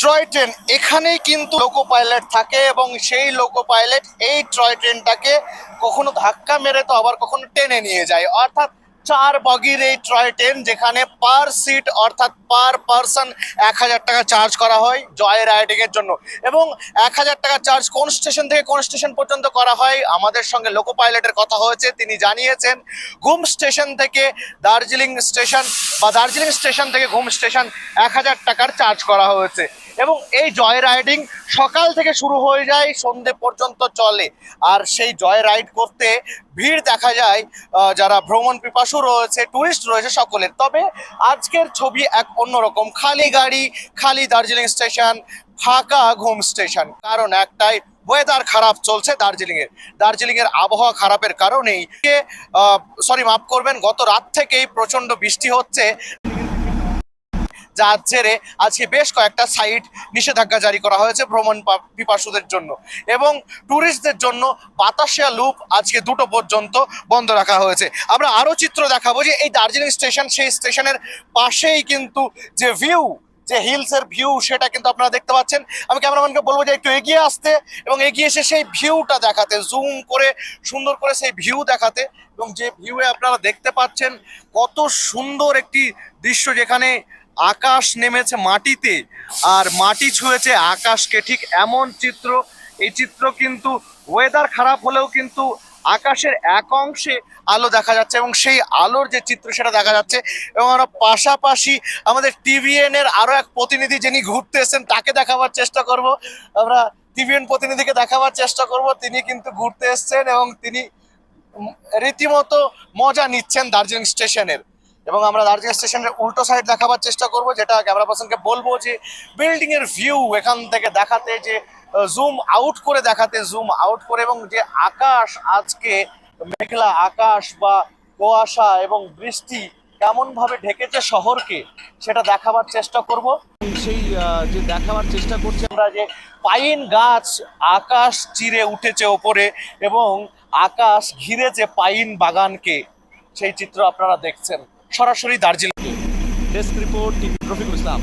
Troy train এখানেই কিন্তু loco pilot থাকে এবং সেই লোকো পাইলট এই ট্রয় ট্রেনটাকে কখনো ধাক্কা মেরে তো আবার কখনো টেনে নিয়ে যায়। অর্থাৎ চার বগির এই ট্রয় ট্রেন যেখানে পার সিট অর্থাৎ পার পারসন এক হাজার টাকা চার্জ করা হয় জয় রাইডিং এর জন্য। এবং এক হাজার টাকা চার্জ কোন স্টেশন থেকে কোন স্টেশন পর্যন্ত করা হয়, আমাদের সঙ্গে লোকো পাইলটের কথা হয়েছে, তিনি জানিয়েছেন, ঘুম স্টেশন থেকে দার্জিলিং স্টেশন বা দার্জিলিং স্টেশন থেকে ঘুম স্টেশন এক হাজার টাকার চার্জ করা হয়েছে। এবং এই জয় রাইডিং সকাল থেকে শুরু হয়ে যায়, সন্ধে পর্যন্ত চলে। আর সেই জয় রাইড করতে ভিড় দেখা যায় যারা ভ্রমণ পিপাসু রয়েছে, টুরিস্ট রয়েছে সকলের। তবে আজকের ছবি এক অন্যরকম। খালি গাড়ি, খালি দার্জিলিং স্টেশন, ফাঁকা ঘুম স্টেশন। কারণ একটাই ওয়েদার খারাপ চলছে দার্জিলিং এর দার্জিলিং এর আবহাওয়া খারাপের কারণেই। সরি মাফ করবেন, গত রাত থেকেই প্রচণ্ড বৃষ্টি হচ্ছে। যার জেরে আজকে বেশ কয়েকটা সাইট নিষেধাজ্ঞা জারি করা হয়েছে ভ্রমণ পিপাসুদের জন্য। এবং ট্যুরিস্টদের জন্য বাতাসিয়া লুপ আজকে দুটো পর্যন্ত বন্ধ রাখা হয়েছে। আমরা আরও চিত্র দেখাবো যে এই দার্জিলিং স্টেশন সেই স্টেশনের পাশেই কিন্তু যে ভিউ যে হিলসের ভিউ সেটা কিন্তু আপনারা দেখতে পাচ্ছেন। আমি ক্যামেরাম্যানকে বলব যে একটু এগিয়ে আসতে এবং এগিয়ে এসে সেই ভিউটা দেখাতে জুম করে, সুন্দর করে সেই ভিউ দেখাতে। এবং যে ভিউয়ে আপনারা দেখতে পাচ্ছেন কত সুন্দর একটি দৃশ্য যেখানে আকাশ নেমেছে মাটিতে আর মাটি ছুঁয়েছে আকাশকে। ঠিক এমন চিত্র, এই চিত্র কিন্তু ওয়েদার খারাপ হলেও কিন্তু আকাশের এক অংশে আলো দেখা যাচ্ছে এবং সেই আলোর যে চিত্র সেটা দেখা যাচ্ছে এবং আমরা পাশাপাশি আমাদের টিভিএন এর আরও এক প্রতিনিধি যিনি ঘুরতে এসেছেন, তাকে দেখাবার চেষ্টা করব। আমরা টিভিএন প্রতিনিধিকে দেখাবার চেষ্টা করব। তিনি কিন্তু ঘুরতে এসছেন এবং তিনি রীতিমতো মজা নিচ্ছেন দার্জিলিং স্টেশনের। এবং আমরা দার্জিলিং স্টেশনের উল্টো সাইড দেখাবার চেষ্টা করব, যেটা ক্যামেরা পার্সনকে বলব যে বিল্ডিং এর ভিউ এখান থেকে দেখাতে, যে জুম আউট করে দেখাতে জুম আউট করে এবং যে আকাশ আজকে মেঘলা আকাশ বা কুয়াশা এবং বৃষ্টি কেমন ভাবে ঢেকেছে শহরকে, সেটা দেখাবার চেষ্টা করব। সেই যে দেখাবার চেষ্টা করছি আমরা যে পাইন গাছ আকাশ চিরে উঠেছে ওপরে এবং আকাশ ঘিরেছে পাইন বাগানকে, সেই চিত্র আপনারা দেখছেন। সরাসরি Darjeeling. Desk report Rafiqul Islam.